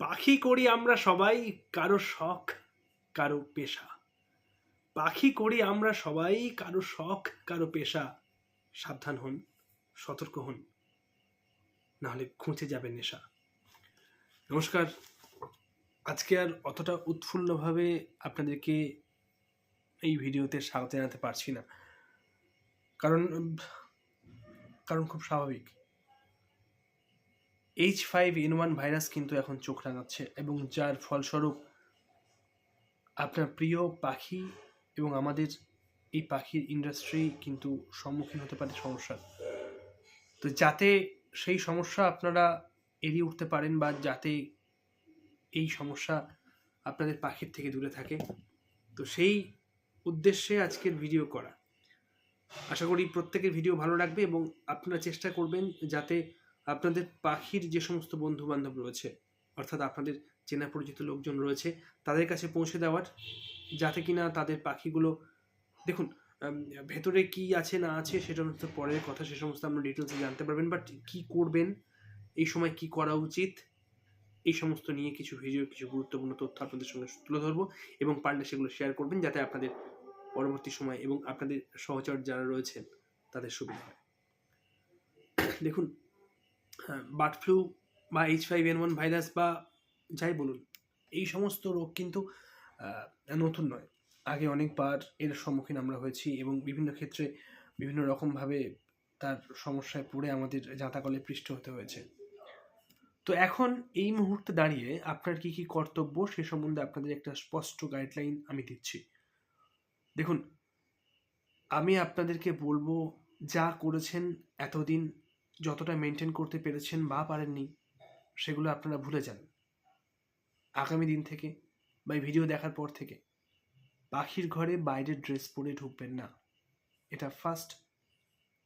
পাখি করি আমরা সবাই কারও শখ, কারও পেশা। পাখি করি আমরা সবাই কারও শখ, কারও পেশা। সাবধান হন, সতর্ক হন, নাহলে খুঁজে যাবে নেশা। নমস্কার। আজকে আর অতটা উৎফুল্লভাবে আপনাদেরকে এই ভিডিওতে স্বাগত জানাতে পারছি না। কারণ কারণ খুব স্বাভাবিক। H five N one virus কিন্তু এখন চোখ রাঙাচ্ছে এবং যার ফলস্বরূপ আপনার প্রিয় পাখি এবং আমাদের এই পাখির ইন্ডাস্ট্রি কিন্তু সম্মুখীন হতে পারে সমস্যার তো যাতে সেই সমস্যা আপনারা এড়িয়ে উঠতে পারেন বা যাতে এই সমস্যা আপনাদের পাখির থেকে দূরে থাকে, তো সেই উদ্দেশ্যে আজকের ভিডিও করা। আশা করি প্রত্যেকের ভিডিও ভালো লাগবে এবং আপনারা চেষ্টা করবেন যাতে আপনাদের পাখির যে সমস্ত বন্ধু বান্ধব রয়েছে, অর্থাৎ আপনাদের চেনা পরিচিত লোকজন রয়েছে, তাদের কাছে পৌঁছে দেওয়ার, যাতে কিনা তাদের পাখিগুলো, দেখুন ভেতরে কি আছে না আছে সেটা হচ্ছে পরের কথা, সে সমস্ত আপনার ডিটেলসে জানতে পারবেন বাট কি করবেন, এই সময় কি করা উচিত, এই সমস্ত নিয়ে কিছু ভিডিও কিছু গুরুত্বপূর্ণ তথ্য আপনাদের সঙ্গে তুলে ধরবো এবং পারলে সেগুলো শেয়ার করবেন, যাতে আপনাদের পরবর্তী সময় এবং আপনাদের সহচর যারা রয়েছেন, তাদের সুবিধা হয়। দেখুন বার্ড ফ্লু বা H five N one virus বা যাই বলুন, এই সমস্ত রোগ কিন্তু নতুন নয়। আগে অনেকবার এর সম্মুখীন আমরা হয়েছি এবং বিভিন্ন ক্ষেত্রে বিভিন্ন রকমভাবে তার সমস্যায় পড়ে আমাদের জাঁতাকলে পৃষ্ঠ হতে হয়েছে। তো এখন এই মুহূর্তে দাঁড়িয়ে আপনার কি কি কর্তব্য সে সম্বন্ধে আপনাদের একটা স্পষ্ট গাইডলাইন আমি দিচ্ছি। দেখুন, আমি আপনাদেরকে বলব, যা করেছেন এতদিন যতটা মেনটেন করতে পেরেছেন বা পারেননি, সেগুলো আপনারা ভুলে যান। আগামী দিন থেকে বা এই ভিডিও দেখার পর থেকে পাখির ঘরে বাইরের ড্রেস পরে ঢুকবেন না। এটা ফার্স্ট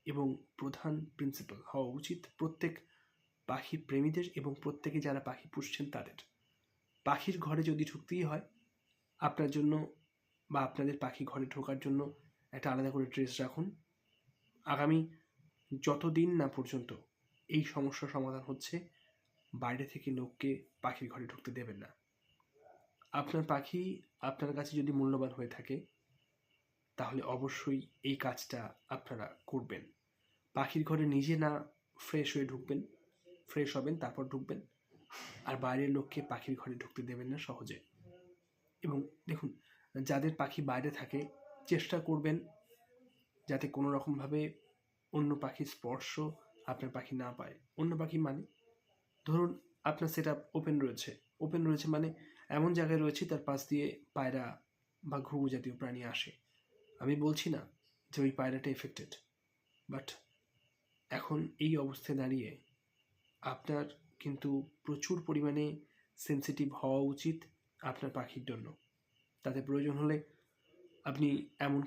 এবং প্রধান প্রিন্সিপাল হওয়া উচিত প্রত্যেক পাখি প্রেমীদের এবং প্রত্যেকে যারা পাখি পুষছেন তাদের। পাখির ঘরে যদি ঢুকতেই হয়, আপনার জন্য বা আপনাদের পাখি ঘরে ঢোকার জন্য একটা আলাদা করে ড্রেস রাখুন। আগামী যতদিন না পর্যন্ত এই সমস্যার সমাধান হচ্ছে, বাইরে থেকে লোককে পাখির ঘরে ঢুকতে দেবেন না। আপনার পাখি আপনার কাছে যদি মূল্যবান হয়ে থাকে, তাহলে অবশ্যই এই কাজটা আপনারা করবেন। পাখির ঘরে নিজে না ফ্রেশ হয়ে ঢুকবেন ফ্রেশ হবেন, তারপর ঢুকবেন। আর বাইরের লোককে পাখির ঘরে ঢুকতে দেবেন না সহজে। এবং দেখুন, যাদের পাখি বাইরে থাকে, চেষ্টা করবেন যাতে কোনো রকমভাবে অন্য পাখির স্পর্শ আপনার পাখি না পায়। অন্য পাখি মানে? ধরুন, আপনার সেট ওপেন রয়েছে। ওপেন রয়েছে মানে এমন জায়গায় রয়েছে, তার পাশ দিয়ে পায়রা বা ঘুঘু জাতীয় প্রাণী আসে। আমি বলছি না যে ওই পায়রাটা এফেক্টেড বাট এখন এই অবস্থায় দাঁড়িয়ে আপনার কিন্তু প্রচুর পরিমাণে সেন্সিটিভ হওয়া উচিত আপনার পাখির জন্য। তাতে প্রয়োজন হলে আপনি এমন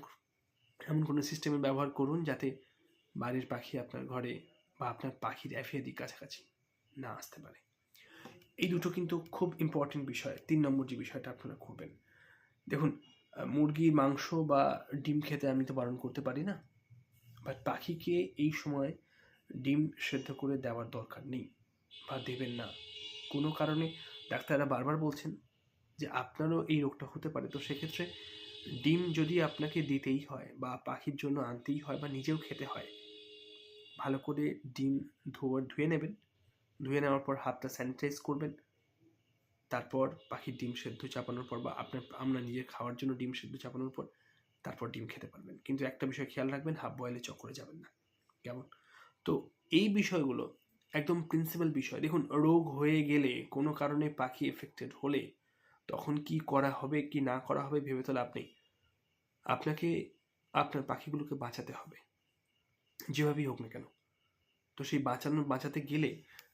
এমন কোনো সিস্টেমের ব্যবহার করুন যাতে বাড়ির পাখি আপনার ঘরে বা আপনার পাখির অ্যাফিয়াদি কাছাকাছি না আসতে পারে। এই দুটো কিন্তু খুব ইম্পর্টেন্ট বিষয়। তিন নম্বর যে বিষয়টা আপনারা করবেন। দেখুন মুরগির মাংস বা ডিম খেতে আমি তো বারণ করতে পারি না। বাট পাখিকে এই সময় ডিম সেদ্ধ করে দেওয়ার দরকার নেই বা দেবেন না। কোনো কারণে ডাক্তাররা বারবার বলছেন যে আপনারও এই রোগটা হতে পারে। তো সেক্ষেত্রে ডিম যদি আপনাকে দিতেই হয় বা পাখির জন্য আনতেই হয় বা নিজেও খেতে হয় ভালো করে ডিম ধোয়া, ধুয়ে নেবেন। ধুয়ে নেওয়ার পর হাতটা স্যানিটাইজ করবেন। তারপর পাখির ডিম সেদ্ধ চাপানোর পর বা আপনার, আমরা নিজের খাওয়ার জন্য ডিম সেদ্ধ চাপানোর পর তারপর ডিম খেতে পারবেন। কিন্তু একটা বিষয় খেয়াল রাখবেন, হাফ বয়েলে চক্করে যাবেন না। কেমন? তো এই বিষয়গুলো একদম প্রিন্সিপাল বিষয়। দেখুন, রোগ হয়ে গেলে কোনো কারণে পাখি এফেক্টেড হলে তখন কি করা হবে, কি না করা হবে ভেবে তো লাভ নেই। আপনাকে, আপনার পাখিগুলোকে বাঁচাতে হবে। যেভাবেই হোক না কেন। তো সেই বাঁচানো, বাঁচাতে গেলে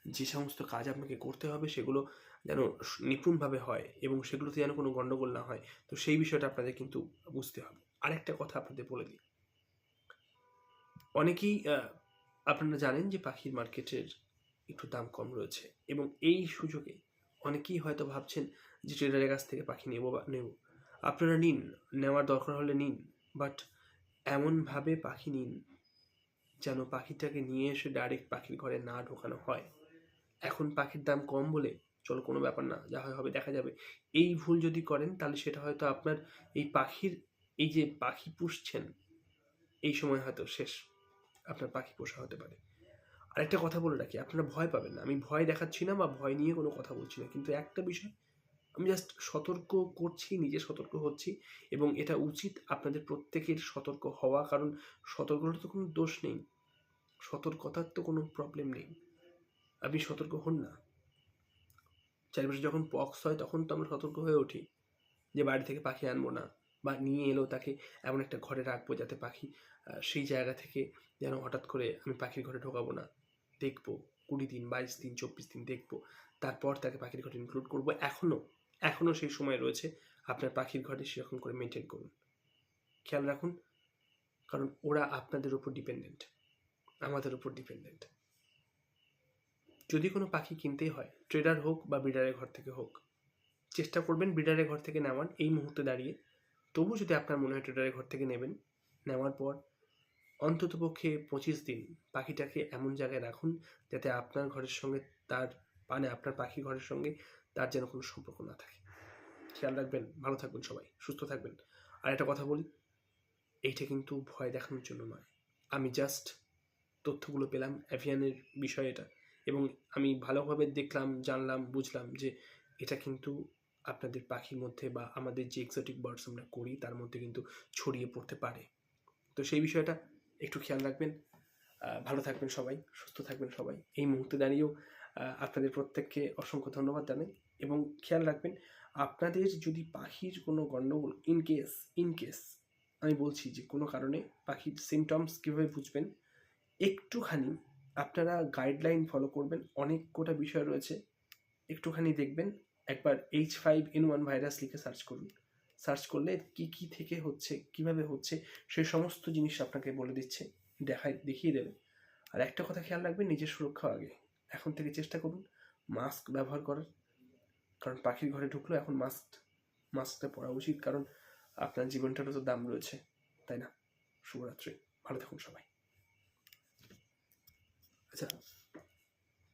যে সমস্ত কাজ আপনাকে করতে হবে সেগুলো যেন নিপুণভাবে হয় এবং সেগুলোতে যেন কোনো গণ্ডগোল না হয়, তো সেই বিষয়টা আপনাদের কিন্তু বুঝতে হবে। আরেকটা কথা আপনাদের বলে দিই। অনেকেই আপনারা জানেন যে পাখির মার্কেটের একটু দাম কম রয়েছে এবং এই সুযোগে অনেকেই হয়তো ভাবছেন যে ট্রেডারের কাছ থেকে পাখি নেব বা নেব। আপনারা নিন, নেওয়ার দরকার হলে নিন, বাট এমনভাবে পাখি নিন যেন পাখিটাকে নিয়ে এসে ডাইরেক্ট পাখির ঘরে না ঢোকানো হয়। এখন পাখির দাম কম বলে চলো কোনো ব্যাপার না, যা হয় হবে দেখা যাবে। এই ভুল যদি করেন তাহলে সেটা হয়তো আপনার এই পাখির, এই যে পাখি পুষছেন, এই সময় হয়তো শেষ আপনার পাখি পোষা হতে পারে। আরেকটা কথা বলে রাখি, আপনারা ভয় পাবেন না। আমি ভয় দেখাচ্ছি না বা ভয় নিয়ে কোনো কথা বলছি না। কিন্তু একটা বিষয় আমি জাস্ট সতর্ক করছি, নিজে সতর্ক হচ্ছি এবং এটা উচিত আপনাদের প্রত্যেকের সতর্ক হওয়া কারণ সতর্কতার তো কোনো দোষ নেই। সতর্কতার তো কোনো প্রবলেম নেই। আপনি সতর্ক হন না। চারিপাশে যখন পক্স হয় তখন তো আমরা সতর্ক হয়ে উঠি যে বাড়ি থেকে পাখি আনব না বা নিয়ে এলেও তাকে এমন একটা ঘরে রাখব যাতে পাখি সেই জায়গা থেকে যেন হঠাৎ করে আমি পাখির ঘরে ঢোকাবো না। দেখব কুড়ি দিন, বাইশ দিন, চব্বিশ দিন দেখব। তারপর তাকে পাখির ঘরে ইনক্লুড করব এখনও এখনও সেই সময় রয়েছে। আপনার পাখির ঘরে সেরকম করে মেনটেন করুন। খেয়াল রাখুন, কারণ ওরা আপনাদের উপর ডিপেন্ডেন্ট আমাদের উপর ডিপেন্ডেন্ট যদি কোনো পাখি কিনতেই হয় ট্রেডার হোক বা ব্রিডারের ঘর থেকে হোক, চেষ্টা করবেন ব্রিডারের ঘর থেকে নেওয়ার এই মুহূর্তে দাঁড়িয়ে। তবু যদি আপনার মনে হয় ট্রেডারের ঘর থেকে নেবেন, নেওয়ার পর অন্ততপক্ষে পঁচিশ দিন পাখিটাকে এমন জায়গায় রাখুন, যাতে আপনার ঘরের সঙ্গে তার মানে আপনার পাখি ঘরের সঙ্গে তার যেন কোনো সম্পর্ক না থাকে। খেয়াল রাখবেন, ভালো থাকবেন সবাই, সুস্থ থাকবেন। আর একটা কথা বলি, এইটা কিন্তু ভয় দেখানোর জন্য নয়। আমি জাস্ট তথ্যগুলো পেলাম অ্যাভিয়ানের বিষয় এটা। এবং আমি ভালোভাবে দেখলাম, জানলাম, বুঝলাম যে এটা কিন্তু আপনাদের পাখির মধ্যে বা আমাদের যে এক্সোটিক বার্ডস আমরা করি, তার মধ্যে কিন্তু ছড়িয়ে পড়তে পারে। তো সেই বিষয়টা একটু খেয়াল রাখবেন। ভালো থাকবেন সবাই, সুস্থ থাকবেন সবাই। এই মুহূর্তে দাঁড়িয়েও আপনাদের প্রত্যেককে অসংখ্য ধন্যবাদ জানাই এবং খেয়াল রাখবেন, আপনাদের যদি পাখির কোনো গণ্ডগোল ইন কেস ইন কেস আমি বলছি যে কোনো কারণে পাখির সিমটমস কীভাবে বুঝবেন, একটুখানি আপনারা গাইডলাইন ফলো করবেন, অনেক কোটা বিষয় রয়েছে, একটুখানি দেখবেন, একবার H five N one virus লিখে সার্চ করুন। সার্চ করলে কি কি থেকে হচ্ছে, কীভাবে হচ্ছে সেই সমস্ত জিনিস আপনাকে বলে দিচ্ছে, দেখায়, দেখিয়ে দেবে। আর একটা কথা খেয়াল রাখবেন, নিজের সুরক্ষা আগে। এখন থেকে চেষ্টা করুন মাস্ক ব্যবহার করার। কারণ পাখির ঘরে ঢুকলো এখন মাস্ক মাস্কটা পরা উচিত। কারণ আপনার জীবনটারও তো দাম রয়েছে, তাই না? শুভরাত্রি, ভালো থাকুন সবাই। আচ্ছা।